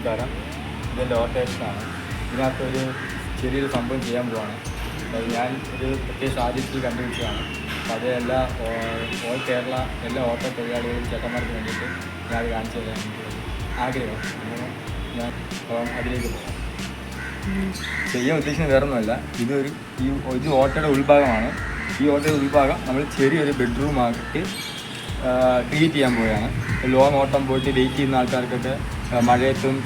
നമസ്കാരം. ഇതെന്റെ ഓട്ടേഷനാണ് ഇതിനകത്തൊരു ചെറിയൊരു സംഭവം ചെയ്യാൻ പോവാണ്. അത് ഞാൻ ഒരു പ്രത്യേക സാഹചര്യത്തിൽ കണ്ടുപിടിച്ചതാണ്. അപ്പോൾ അത് എല്ലാ ഓൾ കേരള എല്ലാ ഓട്ടോ തൊഴിലാളികളും ചേട്ടന്മാർക്ക് വേണ്ടിയിട്ട് ഞാൻ കാണിച്ചു തരാൻ ആഗ്രഹം. ഞാൻ അതിലേക്ക് പോകാം ചെയ്യാൻ ഉദ്ദേശിക്കുന്നത് വേറെ ഒന്നുമല്ല ഇതൊരു ഈ ഇത് ഓട്ടോയുടെ ഉൾഭാഗമാണ്. ഈ ഓട്ടോയുടെ ഉൾഭാഗം നമ്മൾ ചെറിയൊരു ബെഡ്റൂം ആക്കി ക്രിയേറ്റ് ചെയ്യാൻ പോവുകയാണ്. ലോങ് ഓട്ടം പോയിട്ട് വെയിറ്റ് ചെയ്യുന്ന ആൾക്കാർക്കൊക്കെ മഴയത്തും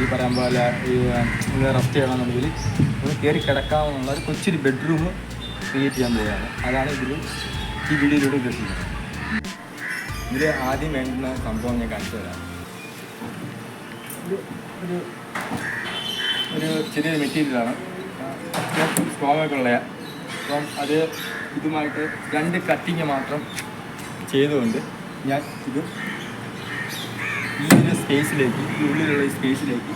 ഈ പറയാൻ പോലെ ഈ റെസ്റ്റ് ചെയ്യണമെന്നുണ്ടെങ്കിൽ ഒന്ന് കയറി കിടക്കാമെന്നുള്ള ഒരു കൊച്ചൊരു ബെഡ്റൂം ക്രിയേറ്റ് ചെയ്യാൻ പോവുകയാണ്. അതാണ് ഇതിൽ ഈ വീഡിയോയിലൂടെ ഉദ്ദേശിക്കുന്നത്. ഇതിൽ ആദ്യം വേണ്ടുന്ന സംഭവം ഞാൻ കാണിച്ചു തരാം. ഒരു ഒരു ചെറിയൊരു മെറ്റീരിയലാണ്. സ്ട്രോങ്ങൊക്കെ ഉള്ള അപ്പം അത് ഇതുമായിട്ട് രണ്ട് കട്ടിങ് മാത്രം ചെയ്തുകൊണ്ട് ഞാൻ ഇത് സ്പേസിലേക്ക് ഈ ഉള്ളിലുള്ള ഈ സ്പേസിലേക്ക്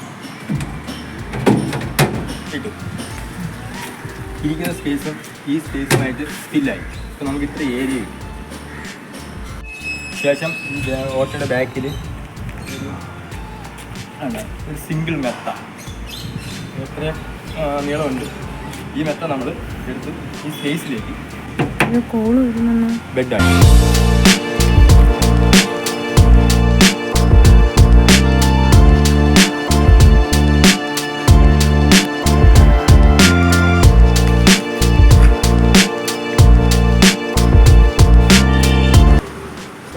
ഇട്ടു. ഇരിക്കുന്ന സ്പേസും ഈ സ്പേസുമായിട്ട് സ്റ്റില്ലായി അപ്പോൾ നമുക്ക് ഇത്ര ഏരിയ കിട്ടും ശേഷം ഓട്ടോയുടെ ബാക്കിൽ ഒരു സിംഗിൾ മെത്ത. എത്രയും നീളമുണ്ട്. ഈ മെത്ത നമ്മൾ എടുത്ത് ഈ സ്പേസിലേക്ക് ബെഡാണ്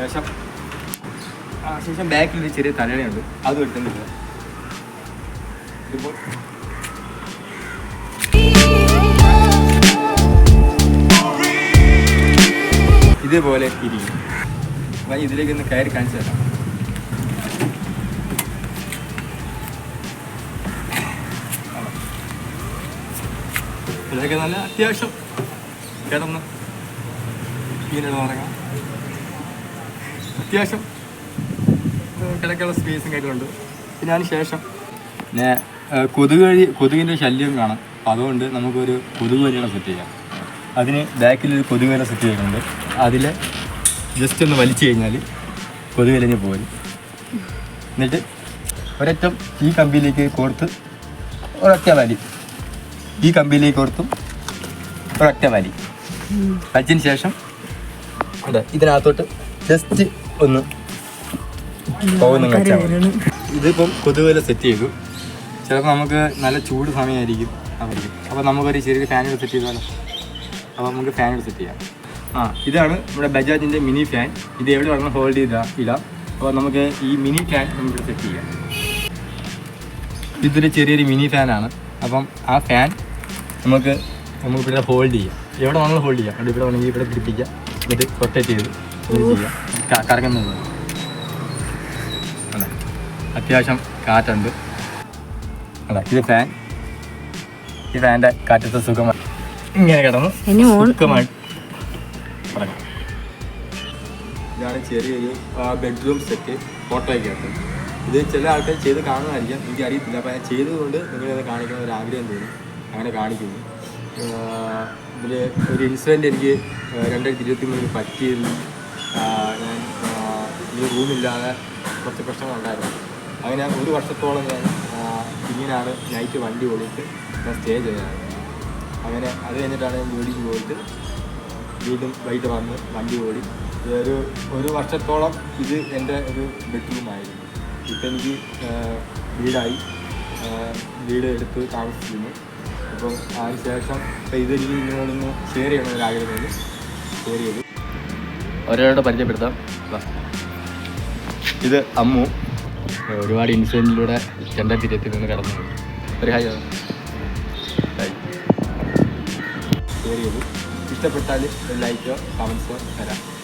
ശേഷം ശേഷം ബാക്കിൽ ഒരു ചെറിയ തലയുണ്ട് അത് കിട്ടുന്നില്ല ഇതിപ്പോൾ ഇതേപോലെ ഇരിക്കും. അപ്പം ഇതിലേക്ക് ഒന്ന് കയറി കാണിച്ചു തരാം. ഇതൊക്കെ നല്ല അത്യാവശ്യം. കിടന്ന് ഇങ്ങനെ തുടങ്ങാം അത്യാവശ്യം കിടക്കാനുള്ള സ്പേസും കാര്യങ്ങളുണ്ട് പിന്നെ അതിന് ശേഷം പിന്നെ കൊതുക് വഴി കൊതുകിന്റെ ശല്യം കാണാം. അപ്പം അതുകൊണ്ട് നമുക്കൊരു കൊതുക് വഴിയാണ് സെറ്റ് ചെയ്യാം. അതിന് ബാക്കിലൊരു കൊതുക് വല സെറ്റ് ചെയ്യുന്നുണ്ട് അതിൽ ജസ്റ്റ് ഒന്ന് വലിച്ചു കഴിഞ്ഞാൽ കൊതുക് പോകും എന്നിട്ട് ഒരറ്റം ഈ കമ്പിയിലേക്ക് കോർത്ത് ഒരൊറ്റ വലി. ഈ കമ്പിയിലേക്ക് കോർത്തും ഒരൊറ്റ വലി. വലിച്ചതിന് ശേഷം അതെ ഇതിനകത്തോട്ട് ജസ്റ്റ് ഒന്ന്. പോകുന്ന ഇതിപ്പം കൊതുകുവല സെറ്റ് ചെയ്തു. ചിലപ്പോൾ നമുക്ക് നല്ല ചൂട് സമയമായിരിക്കും അവർക്ക്. അപ്പോൾ നമുക്കൊരു ചെറിയൊരു ഫാൻ സെറ്റ് ചെയ്താലോ അപ്പോൾ നമുക്ക് ഫാൻ സെറ്റ് ചെയ്യാം. ആ ഇതാണ് നമ്മുടെ ബജാജിന്റെ മിനി ഫാൻ ഇത് എവിടെ വേണം ഹോൾഡ് ചെയ്ത? ഇടാം അപ്പോൾ നമുക്ക് ഈ മിനി ഫാൻ നമുക്ക് സെറ്റ് ചെയ്യാം. ഇതൊരു ചെറിയൊരു മിനി ഫാനാണ് അപ്പം ആ ഫാൻ നമുക്ക് നമുക്ക് ഇവിടെ ഹോൾഡ് ചെയ്യാം. എവിടെ വേണമെങ്കിലും ഹോൾഡ് ചെയ്യാം. അവിടെ ഇവിടെ വേണമെങ്കിൽ ഇവിടെ പിടിപ്പിക്കാം. എന്നിട്ട് റൊട്ടേറ്റ് ചെയ്ത്. ഇത് കറങ്ങുന്നത്. അതെ അത്യാവശ്യം കാറ്റുണ്ട്. അതെ ഇത് ഫാൻ. ഈ ഫാന്റെ കാറ്റത്തെ സുഖമായി ഇങ്ങനെ കിടന്നു സുഖമായി കിടക്കാം. ഇതാണ് ചെറിയൊരു ബെഡ്റൂം സെറ്റ് ഫോട്ടോയ്ക്കകത്ത് ഇത് ചില ആൾക്കാർ ചെയ്ത് കാണുന്നതായിരിക്കാം. എനിക്ക് അറിയത്തില്ല അപ്പോൾ ഞാൻ ചെയ്തതുകൊണ്ട് നിങ്ങളത് കാണിക്കണം ഒരു ആഗ്രഹം തോന്നി. അങ്ങനെ കാണിക്കുന്നു. ഇതിൽ ഒരു ഇൻസിഡന്റ് എനിക്ക് രണ്ടായിരത്തി ഇരുപത്തി മൂന്നിൽ പറ്റിയിരുന്നു. ഞാൻ ഈ റൂമില്ലാതെ കുറച്ച് പ്രശ്നങ്ങളുണ്ടായിരുന്നു. അങ്ങനെ ഒരു വർഷത്തോളം ഞാൻ ഇങ്ങനെയാണ് നൈറ്റ് വണ്ടി ഓടിയിട്ട് ഞാൻ സ്റ്റേ ചെയ്തത്. അങ്ങനെ അത് കഴിഞ്ഞിട്ടാണ് ഞാൻ വീടിക്ക് പോയിട്ട് വീണ്ടും വൈകിട്ട് വന്ന് വണ്ടി ഓടി. ഒരു ഒരു വർഷത്തോളം ഇത് എന്റെ ഒരു ബെഡ്റൂമായിരുന്നു ഇപ്പം എനിക്ക് വീടായി. വീട് എടുത്ത് താമസിക്കുന്നു. അപ്പം അതിന് ശേഷം ഇപ്പം ഇതെനിക്ക് നിങ്ങളൊന്ന് ഷെയർ ചെയ്യണമെന്നൊരു ആഗ്രഹമുണ്ട് ഷെയർ ചെയ്തു. ഒരാളോട് പരിചയപ്പെടുത്താം. ഇത് അമ്മു. ഒരുപാട് ഇൻസിഡന്റിലൂടെ രണ്ടായിരത്തി ഇരുപത്തി മൂന്ന് കടന്നു ഒരു ഹായ്. ഹായ്. ഷെയർ ചെയ്തു ഇഷ്ടപ്പെട്ടാൽ ലൈക്കോ കമൻസോ തരാം.